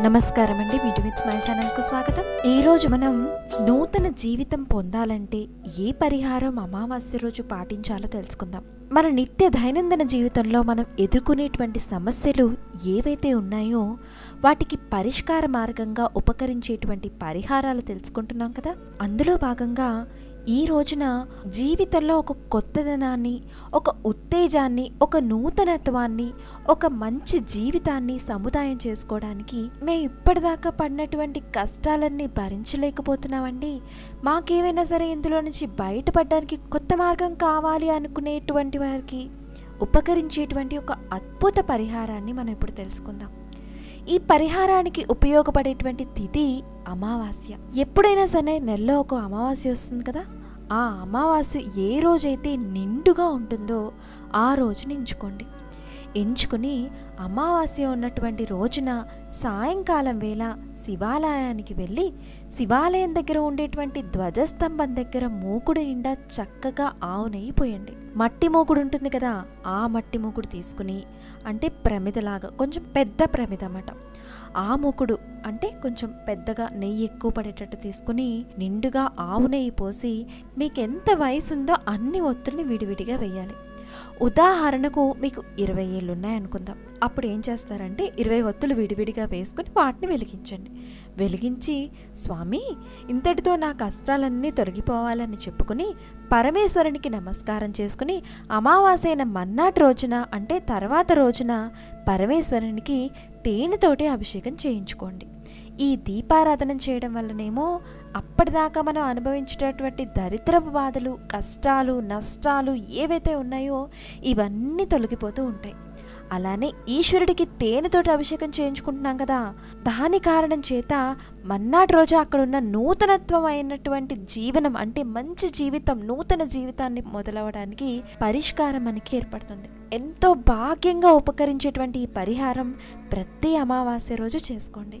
నమస్కారం అండి me with smile ఛానల్కు స్వాగతం. ఈరోజు మనం నూతన జీవితం పొందాలంటే ఏ పరిహారం అమావాస్య రోజు పాటించాలో తెలుసుకుందాం. మన నిత్య దైనందిన జీవితంలో మనం ఎదుర్కొనేటువంటి సమస్యలు ఏవైతే ఉన్నాయో వాటికి పరిష్కార మార్గంగా ఉపకరించేటువంటి పరిహారాలు తెలుసుకుంటున్నాం కదా? అందులో భాగంగా ఈ రోజున జీవితంలో ఒక కొత్తదనాన్ని ఒక ఉత్తేజాన్ని ఒక నూతనత్వాన్ని ఒక మంచి జీవితాన్ని సముదాయం చేసుకోవడానికి మేము ఇప్పటిదాకా పడినటువంటి కష్టాలన్నీ భరించలేకపోతున్నామండి. మాకేమైనా సరే ఇందులో నుంచి బయటపడడానికి కొత్త మార్గం కావాలి అనుకునేటువంటి వారికి ఉపకరించేటువంటి ఒక అద్భుత పరిహారాన్ని మనం ఇప్పుడు తెలుసుకుందాం. ఈ పరిహారానికి ఉపయోగపడేటువంటి తిథి అమావాస్య. ఎప్పుడైనా సరే నెలలో ఒక అమావాస్య వస్తుంది కదా? ఆ అమావాస్య ఏ రోజైతే నిండుగా ఉంటుందో ఆ రోజుని ఎంచుకోండి. ఎంచుకుని అమావాస్య ఉన్నటువంటి రోజున సాయంకాలం వేళ శివాలయానికి వెళ్ళి శివాలయం దగ్గర ఉండేటువంటి ధ్వజస్తంభం దగ్గర మూకుడు నిండా చక్కగా ఆవు నెయ్యి పోయండి. మట్టి మూకుడు ఉంటుంది కదా ఆ మట్టి మూకుడు తీసుకుని అంటే ప్రమిదలాగా కొంచెం పెద్ద ప్రమిద అన్నమాట. ఆ మూకుడు అంటే కొంచెం పెద్దగా నెయ్యి ఎక్కువ పడేటట్టు తీసుకుని నిండుగా ఆవు నెయ్యి పోసి మీకు ఎంత వయసు ఉందో అన్ని ఒత్తుల్ని విడివిడిగా వేయాలి ఉదాహరణకు మీకు ఇరవై ఏళ్ళు ఉన్నాయనుకుందాం అప్పుడు ఏం చేస్తారంటే ఇరవై ఒత్తులు విడివిడిగా వేసుకుని వాటిని వెలిగించండి. వెలిగించి స్వామి ఇంతటితో నా కష్టాలన్నీ తొలగిపోవాలని చెప్పుకుని పరమేశ్వరునికి నమస్కారం చేసుకుని అమావాస్యైన మన్నాటి రోజున అంటే తర్వాత రోజున పరమేశ్వరునికి తేనెతోటి అభిషేకం చేయించుకోండి. ఈ దీపారాధన చేయడం వల్లనేమో అప్పటిదాకా మనం అనుభవించేటటువంటి దరిద్రపు బాధలు కష్టాలు నష్టాలు ఏవైతే ఉన్నాయో ఇవన్నీ తొలగిపోతూ ఉంటాయి. అలానే ఈశ్వరుడికి తేనెతోటి అభిషేకం చేయించుకుంటున్నాం కదా దాని కారణం చేత మన్నాటి రోజు అక్కడ ఉన్న నూతనత్వం అయినటువంటి జీవనం అంటే మంచి జీవితం నూతన జీవితాన్ని మొదలవడానికి పరిష్కారం మనకి ఏర్పడుతుంది. ఎంతో భాగ్యంగా ఉపకరించేటువంటి ఈ పరిహారం ప్రతి అమావాస్య రోజు చేసుకోండి.